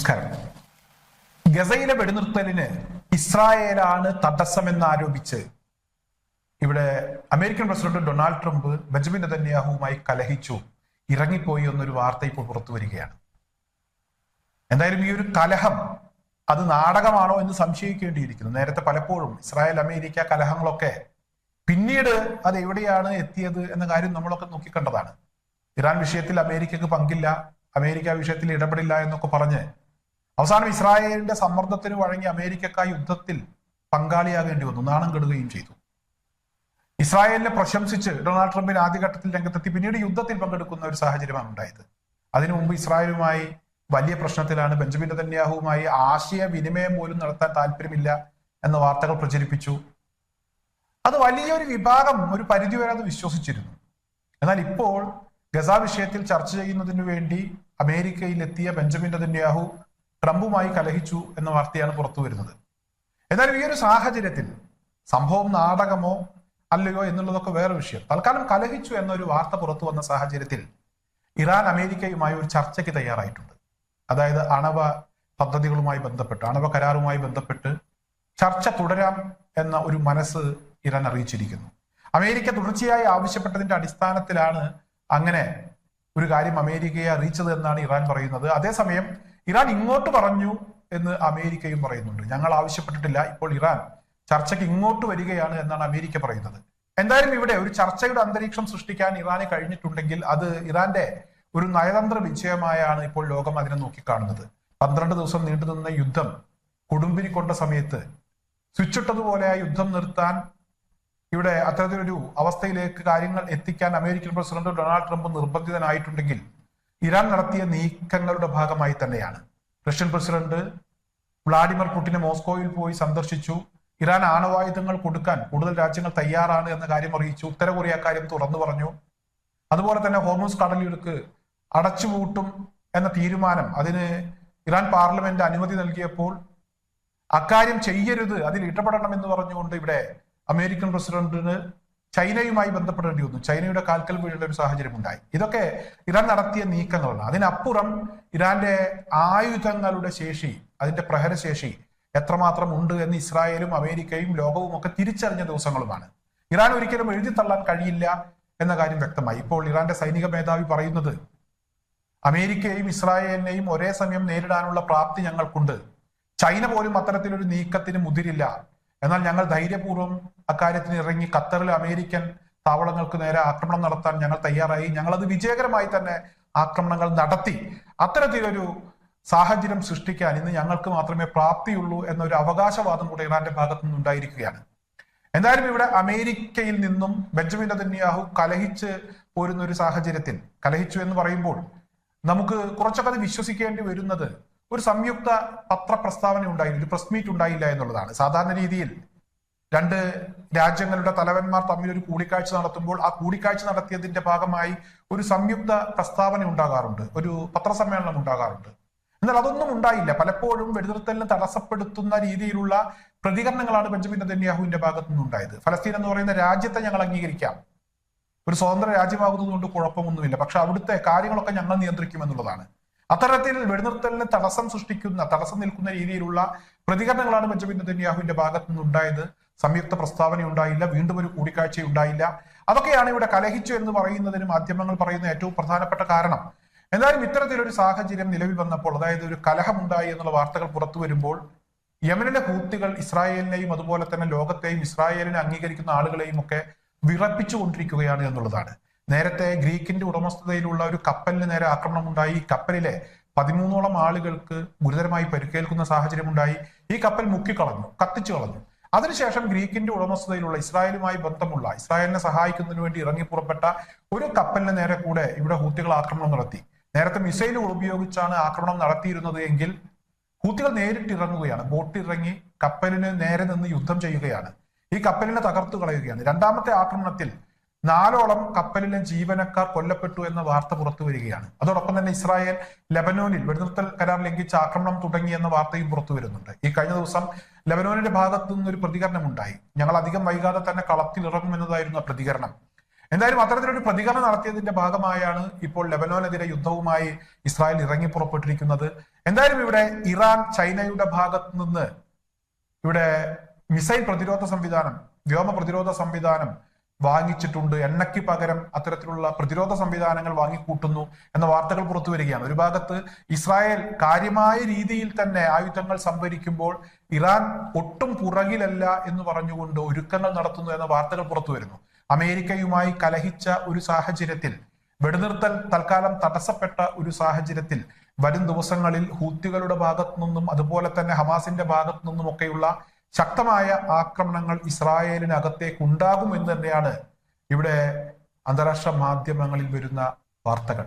നമസ്കാരം. ഗസയിലെ വെടിനിർത്തലിന് ഇസ്രായേലാണ് തടസ്സമെന്ന് ആരോപിച്ച് ഇവിടെ American president Donald Trump Benjamin നെതന്യാഹുവുമായി കലഹിച്ചു. ഇറങ്ങിപ്പോയി എന്നൊരു വാർത്ത ഇപ്പോൾ പുറത്തു വരികയാണ്. എന്തായാലും ഈ ഒരു കലഹം അത് നാടകമാണോ എന്ന് സംശയിക്കേണ്ടിയിരിക്കുന്നു. നേരത്തെ പലപ്പോഴും ഇസ്രായേൽ അമേരിക്ക കലഹങ്ങളൊക്കെ പിന്നീട് അത് എവിടെയാണ് എത്തിയത് എന്ന കാര്യം നമ്മളൊക്കെ നോക്കിക്കണ്ടതാണ്. ഇറാൻ വിഷയത്തിൽ അമേരിക്കക്ക് പങ്കില്ല അമേരിക്ക വിഷയത്തിൽ ഇടപെടില്ല എന്നൊക്കെ പറഞ്ഞ് അവസാനം ഇസ്രായേലിന്റെ സമ്മർദ്ദത്തിന് വഴങ്ങി അമേരിക്കക്ക് യുദ്ധത്തിൽ പങ്കാളിയാകേണ്ടി വന്നു നാണം കെടുകയും ചെയ്തു. ഇസ്രായേലിനെ പ്രശംസിച്ച് ഡൊണാൾഡ് ട്രംപിന് ആദ്യഘട്ടത്തിൽ രംഗത്തെത്തി പിന്നീട് യുദ്ധത്തിൽ പങ്കെടുക്കുന്ന ഒരു സാഹചര്യമാണ് ഉണ്ടായത്. അതിനു മുമ്പ് ഇസ്രായേലുമായി വലിയ പ്രശ്നത്തിലാണ് ബെഞ്ചമിൻ നെതന്യാഹുവുമായി ആശയവിനിമയം പോലും നടത്താൻ താല്പര്യമില്ല എന്ന വാർത്തകൾ പ്രചരിപ്പിച്ചു. അത് വലിയൊരു വിഭാഗം ഒരു പരിധി വരെ അത് വിശ്വസിച്ചിരുന്നു. എന്നാൽ ഇപ്പോൾ ഗസ വിഷയത്തിൽ ചർച്ച ചെയ്യുന്നതിനു വേണ്ടി അമേരിക്കയിലെത്തിയ ബെഞ്ചമിൻ നെതന്യാഹു ട്രംപുമായി കലഹിച്ചു എന്ന വാർത്തയാണ് പുറത്തു വരുന്നത്. എന്നാലും ഈ ഒരു സാഹചര്യത്തിൽ സംഭവം നാടകമോ അല്ലയോ എന്നുള്ളതൊക്കെ വേറെ വിഷയം. തൽക്കാലം കലഹിച്ചു എന്നൊരു വാർത്ത പുറത്തു വന്ന സാഹചര്യത്തിൽ ഇറാൻ അമേരിക്കയുമായി ഒരു ചർച്ചയ്ക്ക് തയ്യാറായിട്ടുണ്ട്. അതായത് അണവ പദ്ധതികളുമായി ബന്ധപ്പെട്ട് അണവ കരാറുമായി ബന്ധപ്പെട്ട് ചർച്ച തുടരാം എന്ന ഒരു മനസ്സ് ഇറാൻ അറിയിച്ചിരിക്കുന്നു. അമേരിക്ക തുടർച്ചയായി ആവശ്യപ്പെട്ടതിന്റെ അടിസ്ഥാനത്തിലാണ് അങ്ങനെ ഒരു കാര്യം അമേരിക്കയെ അറിയിച്ചത് എന്നാണ് ഇറാൻ പറയുന്നത്. അതേസമയം ഇറാൻ ഇങ്ങോട്ട് പറഞ്ഞു എന്ന് അമേരിക്കയും പറയുന്നുണ്ട്. ഞങ്ങൾ ആവശ്യപ്പെട്ടിട്ടില്ല. ഇപ്പോൾ ഇറാൻ ചർച്ചയ്ക്ക് ഇങ്ങോട്ട് വരികയാണ് എന്നാണ് അമേരിക്ക പറയുന്നത്. എന്തായാലും ഇവിടെ ഒരു ചർച്ചയുടെ അന്തരീക്ഷം സൃഷ്ടിക്കാൻ ഇറാന് കഴിഞ്ഞിട്ടുണ്ടെങ്കിൽ അത് ഇറാന്റെ ഒരു നയതന്ത്ര വിജയമായാണ് ഇപ്പോൾ ലോകം അതിനെ നോക്കിക്കാണുന്നത്. പന്ത്രണ്ട് ദിവസം നീണ്ടുനിന്ന യുദ്ധം കൊടുമ്പിരി കൊണ്ട സമയത്ത് സ്വിച്ചിട്ടതുപോലെ ആ യുദ്ധം നിർത്താൻ ഇവിടെ അത്തരത്തിലൊരു അവസ്ഥയിലേക്ക് കാര്യങ്ങൾ എത്തിക്കാൻ അമേരിക്കൻ പ്രസിഡന്റ് ഡൊണാൾഡ് ട്രംപ് നിർബന്ധിതനായിട്ടുണ്ടെങ്കിൽ ഇറാൻ നടത്തിയ നീക്കങ്ങളുടെ ഭാഗമായി തന്നെയാണ്. റഷ്യൻ പ്രസിഡന്റ് വ്ളാഡിമിർ പുടിനെ മോസ്കോയിൽ പോയി സന്ദർശിച്ചു. ഇറാൻ ആണവായുധങ്ങൾ കൊടുക്കാൻ കൂടുതൽ രാജ്യങ്ങൾ തയ്യാറാണ് എന്ന കാര്യം അറിയിച്ചു. ഉത്തര കൊറിയ കാര്യം തുറന്നു പറഞ്ഞു. അതുപോലെ തന്നെ ഹോർമോസ് കടലിടുക്ക് അടച്ചുപൂട്ടും എന്ന തീരുമാനം അതിന് ഇറാൻ പാർലമെന്റ് അനുമതി നൽകിയപ്പോൾ അക്കാര്യം ചെയ്യരുത് അതിൽ ഇടപെടണം എന്ന് പറഞ്ഞുകൊണ്ട് ഇവിടെ അമേരിക്കൻ പ്രസിഡന്റിന് ചൈനയുമായി ബന്ധപ്പെടേണ്ടി വന്നു. ചൈനയുടെ കാൽക്കൽ വീഴുന്ന ഒരു സാഹചര്യം ഉണ്ടായി ഇതൊക്കെ ഇറാൻ നടത്തിയ നീക്കങ്ങളാണ്. അതിനപ്പുറം ഇറാന്റെ ആയുധങ്ങളുടെ ശേഷി അതിന്റെ പ്രഹരശേഷി എത്രമാത്രം ഉണ്ട് എന്ന് ഇസ്രായേലും അമേരിക്കയും ലോകവും ഒക്കെ തിരിച്ചറിഞ്ഞ ദിവസങ്ങളുമാണ്. ഇറാൻ ഒരിക്കലും എഴുതി തള്ളാൻ കഴിയില്ല എന്ന കാര്യം വ്യക്തമായി. ഇപ്പോൾ ഇറാന്റെ സൈനിക മേധാവി പറയുന്നത് അമേരിക്കയെയും ഇസ്രായേലിനെയും ഒരേ സമയം നേരിടാനുള്ള പ്രാപ്തി ഞങ്ങൾക്കുണ്ട്. ചൈന പോലും അത്തരത്തിലൊരു നീക്കത്തിന് മുതിരില്ല. എന്നാൽ ഞങ്ങൾ ധൈര്യപൂർവം അക്കാര്യത്തിന് ഇറങ്ങി ഖത്തറിലെ അമേരിക്കൻ താവളങ്ങൾക്ക് നേരെ ആക്രമണം നടത്താൻ ഞങ്ങൾ തയ്യാറായി. ഞങ്ങൾ അത് വിജയകരമായി തന്നെ ആക്രമണങ്ങൾ നടത്തി. അത്തരത്തിലൊരു സാഹചര്യം സൃഷ്ടിക്കാൻ ഇന്ന് ഞങ്ങൾക്ക് മാത്രമേ പ്രാപ്തിയുള്ളൂ എന്നൊരു അവകാശവാദം കൂടെ ഇറാന്റെ ഭാഗത്തു നിന്നുണ്ടായിരിക്കുകയാണ് എന്തായാലും ഇവിടെ അമേരിക്കയിൽ നിന്നും ബെഞ്ചമിൻ അതന്യാഹു കലഹിച്ച് പോരുന്ന ഒരു സാഹചര്യത്തിൽ കലഹിച്ചു എന്ന് പറയുമ്പോൾ നമുക്ക് കുറച്ചൊക്കെ അത് വിശ്വസിക്കേണ്ടി വരുന്നത് ഒരു സംയുക്ത പത്രപ്രസ്താവന ഉണ്ടായില്ല ഒരു പ്രസ് മീറ്റ് ഉണ്ടായില്ല എന്നുള്ളതാണ്. സാധാരണ രീതിയിൽ രണ്ട് രാജ്യങ്ങളുടെ തലവന്മാർ തമ്മിൽ ഒരു കൂടിക്കാഴ്ച നടത്തുമ്പോൾ ആ കൂടിക്കാഴ്ച നടത്തിയതിന്റെ ഭാഗമായി ഒരു സംയുക്ത പ്രസ്താവന ഉണ്ടാകാറുണ്ട്. ഒരു പത്രസമ്മേളനം ഉണ്ടാകാറുണ്ട്. എന്നാൽ അതൊന്നും ഉണ്ടായില്ല. പലപ്പോഴും വെടിനിർത്തലിന് തടസ്സപ്പെടുത്തുന്ന രീതിയിലുള്ള പ്രതികരണങ്ങളാണ് ബെഞ്ചമിൻ നെതന്യാഹുവിന്റെ ഭാഗത്തു നിന്നുണ്ടായത്. ഫലസ്തീൻ എന്ന് പറയുന്ന രാജ്യത്തെ ഞങ്ങൾ അംഗീകരിക്കാം. ഒരു സ്വതന്ത്ര രാജ്യമാകുന്നതുകൊണ്ട് കുഴപ്പമൊന്നുമില്ല. പക്ഷെ അവിടുത്തെ കാര്യങ്ങളൊക്കെ ഞങ്ങൾ നിയന്ത്രിക്കും എന്നുള്ളതാണ് അത്തരത്തിൽ വെടിനിർത്തലിന് തടസ്സം സൃഷ്ടിക്കുന്ന തടസ്സം നിൽക്കുന്ന രീതിയിലുള്ള പ്രതികരണങ്ങളാണ് ബെഞ്ചമിൻ നെതന്യാഹുവിന്റെ ഭാഗത്തു നിന്നുണ്ടായത്. സംയുക്ത പ്രസ്താവന ഉണ്ടായില്ല വീണ്ടും ഒരു കൂടിക്കാഴ്ച ഉണ്ടായില്ല. അതൊക്കെയാണ് ഇവിടെ കലഹിച്ചു എന്ന് പറയുന്നതിന് മാധ്യമങ്ങൾ പറയുന്ന ഏറ്റവും പ്രധാനപ്പെട്ട കാരണം. എന്തായാലും ഇത്തരത്തിലൊരു സാഹചര്യം നിലവിൽ വന്നപ്പോൾ അതായത് ഒരു കലഹമുണ്ടായി എന്നുള്ള വാർത്തകൾ പുറത്തു വരുമ്പോൾ യമനിലെ ഹൂത്തികൾ ഇസ്രായേലിനെയും അതുപോലെ തന്നെ ലോകത്തെയും ഇസ്രായേലിനെ അംഗീകരിക്കുന്ന ആളുകളെയും ഒക്കെ വിറപ്പിച്ചുകൊണ്ടിരിക്കുകയാണ് എന്നുള്ളതാണ്. നേരത്തെ ഗ്രീക്കിന്റെ ഉടമസ്ഥതയിലുള്ള ഒരു കപ്പലിന് നേരെ ആക്രമണം ഉണ്ടായി ഈ കപ്പലിലെ പതിമൂന്നോളം ആളുകൾക്ക് ഗുരുതരമായി പരിക്കേൽക്കുന്ന സാഹചര്യം ഉണ്ടായി ഈ കപ്പൽ മുക്കിക്കളഞ്ഞു കത്തിച്ചു കളഞ്ഞു. അതിനുശേഷം ഗ്രീക്കിന്റെ ഉടമസ്ഥതയിലുള്ള ഇസ്രായേലുമായി ബന്ധമുള്ള ഇസ്രായേലിനെ സഹായിക്കുന്നതിന് വേണ്ടി ഇറങ്ങി പുറപ്പെട്ട ഒരു കപ്പലിന് നേരെ കൂടെ ഇവിടെ ഹൂത്തികൾ ആക്രമണം നടത്തി. നേരത്തെ മിസൈലുകൾ ഉപയോഗിച്ചാണ് ആക്രമണം നടത്തിയിരുന്നത് എങ്കിൽ ഹൂത്തികൾ നേരിട്ട് ഇറങ്ങുകയാണ് ബോട്ട് ഇറങ്ങി കപ്പലിന് നേരെ നിന്ന് യുദ്ധം ചെയ്യുകയാണ്. ഈ കപ്പലിനെ തകർത്തു കളയുകയാണ്. രണ്ടാമത്തെ ആക്രമണത്തിൽ നാലോളം കപ്പലിലെ ജീവനക്കാർ കൊല്ലപ്പെട്ടു എന്ന വാർത്ത പുറത്തു വരികയാണ്. അതോടൊപ്പം തന്നെ ഇസ്രായേൽ ലബനോനിൽ വെടിനിർത്തൽ കരാർ ലംഘിച്ച ആക്രമണം തുടങ്ങി എന്ന വാർത്തയും പുറത്തു വരുന്നുണ്ട്. ഈ കഴിഞ്ഞ ദിവസം ലബനോനിന്റെ ഭാഗത്തു നിന്നൊരു പ്രതികരണം ഉണ്ടായി ഞങ്ങൾ അധികം വൈകാതെ തന്നെ കളത്തിൽ ഇറങ്ങുമെന്നതായിരുന്നു ആ പ്രതികരണം. എന്തായാലും അത്തരത്തിലൊരു പ്രതികരണം നടത്തിയതിന്റെ ഭാഗമായാണ് ഇപ്പോൾ ലെബനോനെതിരെ യുദ്ധവുമായി ഇസ്രായേൽ ഇറങ്ങി പുറപ്പെട്ടിരിക്കുന്നത്. എന്തായാലും ഇവിടെ ഇറാൻ ചൈനയുടെ ഭാഗത്ത് നിന്ന് ഇവിടെ മിസൈൽ പ്രതിരോധ സംവിധാനം വ്യോമ പ്രതിരോധ സംവിധാനം വാങ്ങിച്ചിട്ടുണ്ട്. എണ്ണയ്ക്ക് പകരം അത്തരത്തിലുള്ള പ്രതിരോധ സംവിധാനങ്ങൾ വാങ്ങിക്കൂട്ടുന്നു എന്ന വാർത്തകൾ പുറത്തു വരികയാണ്. ഒരു ഭാഗത്ത് ഇസ്രായേൽ കാര്യമായ രീതിയിൽ തന്നെ ആയുധങ്ങൾ സംഭരിക്കുമ്പോൾ ഇറാൻ ഒട്ടും പുറകിലല്ല എന്ന് പറഞ്ഞുകൊണ്ട് ഒരുക്കങ്ങൾ നടത്തുന്നു എന്ന വാർത്തകൾ പുറത്തു വരുന്നു. അമേരിക്കയുമായി കലഹിച്ച ഒരു സാഹചര്യത്തിൽ വെടിനിർത്തൽ തൽക്കാലം തടസ്സപ്പെട്ട ഒരു സാഹചര്യത്തിൽ വരും ദിവസങ്ങളിൽ ഹൂത്തികളുടെ ഭാഗത്തു നിന്നും അതുപോലെ തന്നെ ഹമാസിന്റെ ഭാഗത്തു നിന്നും ഒക്കെയുള്ള ശക്തമായ ആക്രമണങ്ങൾ ഇസ്രായേലിനകത്തേക്ക് ഉണ്ടാകും എന്ന് തന്നെയാണ് ഇവിടെ അന്താരാഷ്ട്ര മാധ്യമങ്ങളിൽ വരുന്ന വാർത്തകൾ.